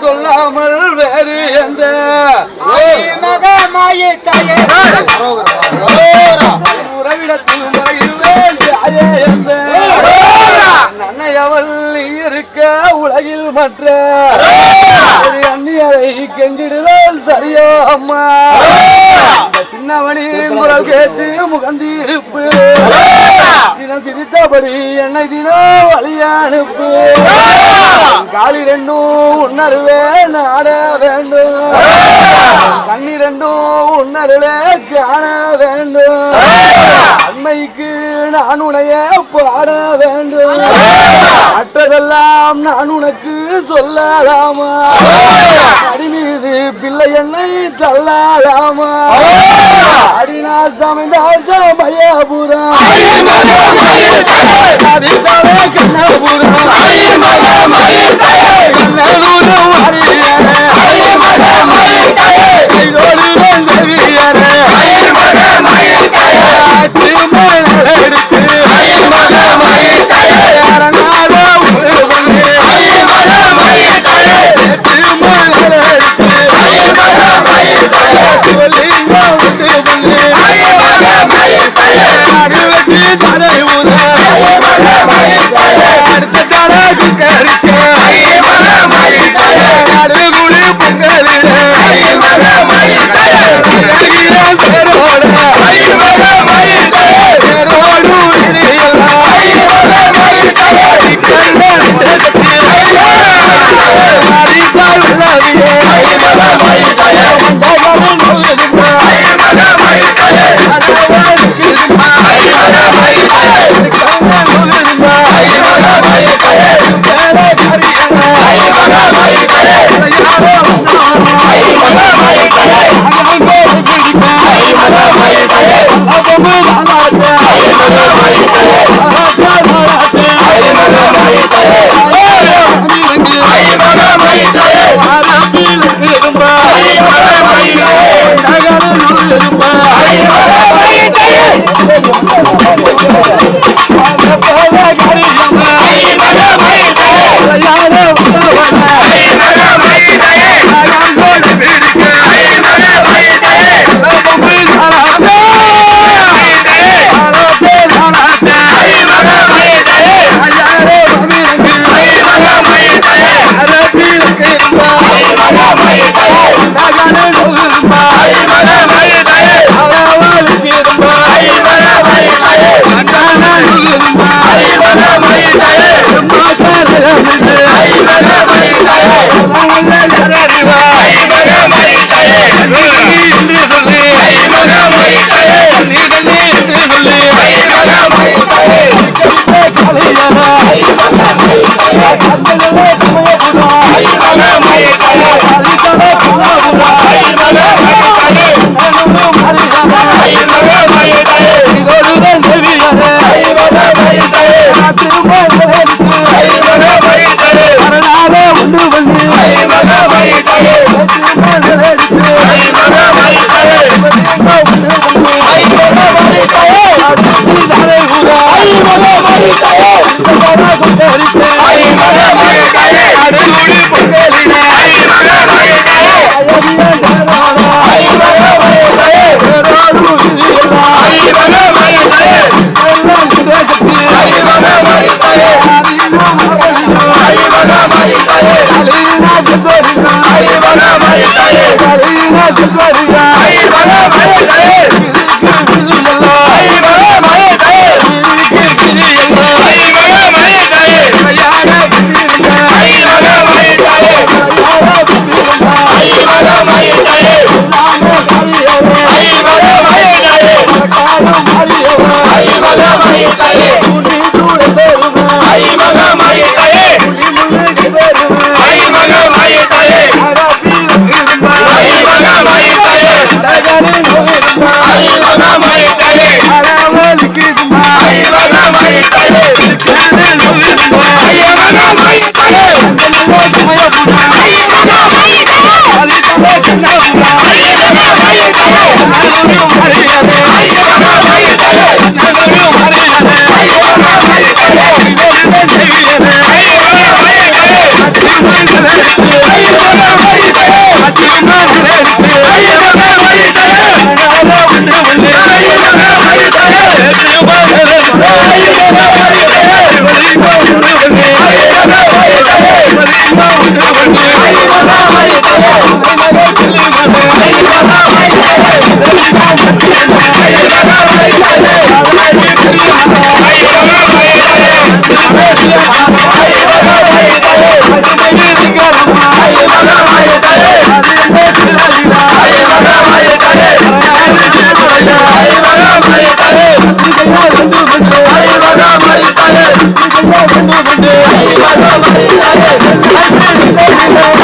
சொல்லாமல் வேறு எந்த மகமாயை தாயே உறவிடத்தில் முறையிடுவேன் தாயே எந்த அன்னை அவள் இருக்க உலகில் மற்ற ஒரு அந்நியரை கெஞ்சிடுதல் சரியோ அம்மா சின்னவனின் குரல் கேட்டு முகந்தி இருப்பு தினம் சிரித்தபடி என்னை தினம் வழிய அனுப்பு. காலி ரெண்டும் உன்னருவே நாட வேண்டும். கண்ணி ரெண்டும் உன்னருளே காண வேண்டும். அண்மைக்கு நான் உனைய பாட வேண்டும். மற்றதெல்லாம் நான் உனக்கு சொல்லலாமா? அடி மீது பிள்ளை என்னை தள்ளலாமா அடினா சமைந்தால் அதிர்ந்தாலே கண்ணபுரம். ஐ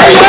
அது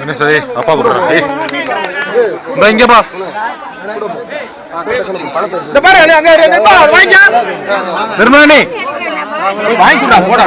என்ன சரி? அப்பா கூப்பிடுறேன் இந்த இங்கப்பா வாங்கி கொடுடா போடா.